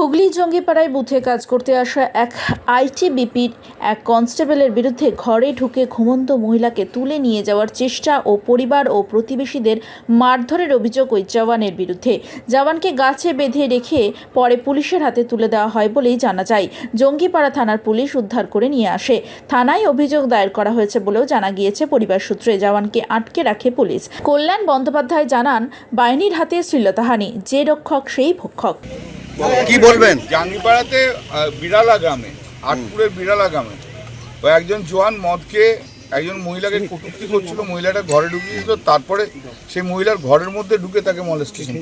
হুগলি জঙ্গিপাড়ায় বুথে কাজ করতে আসা এক আইটিবিপির এক কনস্টেবলের বিরুদ্ধে ঘরে ঢুকে ঘুমন্ত মহিলাকে তুলে নিয়ে যাওয়ার চেষ্টা ও পরিবার ও প্রতিবেশীদের মারধরের অভিযোগ ওই জওয়ানের বিরুদ্ধে। জওয়ানকে গাছে বেঁধে রেখে পরে পুলিশের হাতে তুলে দেওয়া হয় বলেই জানা যায়। জঙ্গিপাড়া থানার পুলিশ উদ্ধার করে নিয়ে আসে। থানায় অভিযোগ দায়ের করা হয়েছে বলেও জানা গিয়েছে পরিবার সূত্রে জওয়ানকে আটকে রাখে পুলিশ। কল্যাণ বন্দ্যোপাধ্যায় জানান, বাহিনীর হাতে শ্লীলতাহানি, যে রক্ষক সেই ভক্ষক। কি বলবেন? জাঙ্গিপাড়াতে বিড়ালা গ্রামে আটপুরের বিড়ালা গ্রামে ও একজন জোয়ান মদকে একজন মহিলাকে কটূক্তি করছিল মহিলাটা ঘরে ঢুকিয়েছিল তারপরে সেই মহিলার ঘরের মধ্যে ঢুকে তাকে মলেস্টেশন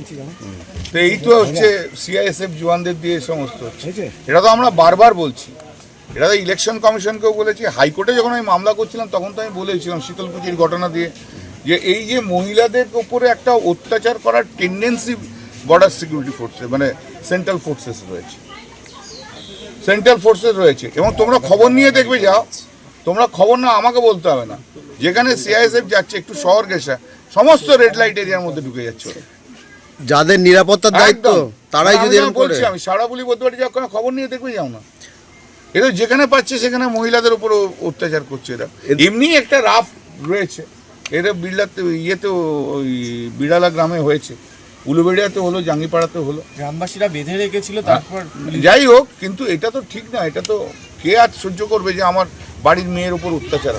তো এই তো হচ্ছে সিআইএসএফ জওয়ানদের দিয়ে এই সমস্ত হচ্ছে। এটা তো আমরা বারবার বলছি। এটা তো ইলেকশন কমিশনকেও বলেছি। হাইকোর্টে যখন আমি মামলা করছিলাম তখন তো আমি বলেছিলাম শীতলকুচির ঘটনা দিয়ে যে এই যে মহিলাদের উপরে একটা অত্যাচার করার টেন্ডেন্সি বর্ডার সিকিউরিটি ফোর্সে মানে সেন্ট্রাল ফোর্সেস রয়েছে। সেন্ট্রাল ফোর্সেস রয়েছে। এবং তোমরা খবর নিয়ে দেখবে যাও। তোমরা খবর না আমাকে বলতে হবে না। যেখানে সিআইএসএফ যাচ্ছে একটু শহর গেসা সমস্ত রেড লাইট এরিয়ার মধ্যে ঢুকে যাচ্ছে যাদের নিরাপত্তার দায়িত্ব তারাই যদি বলছি আমি সারা বলি বলতে পারি যাও কোনো খবর নিয়ে দেখবে যাও না। এরা যেখানে পাচ্ছে সেখানে মহিলাদের উপর অত্যাচার করছে এরা। এমনি একটা রাফ রয়েছে। এরা বিড়লাতে ইয়েতে ওই বিড়ালা গ্রামে হয়েছে। উলুবেড়িয়াতে হলো জাঙ্গিপাড়াতে হলো। গ্রামবাসীরা বেঁধে রেখেছিল তারপর যাই হোক কিন্তু এটা তো ঠিক না এটা তো কে আজ সহ্য করবে যে আমার বাড়ির মেয়ের উপর অত্যাচার?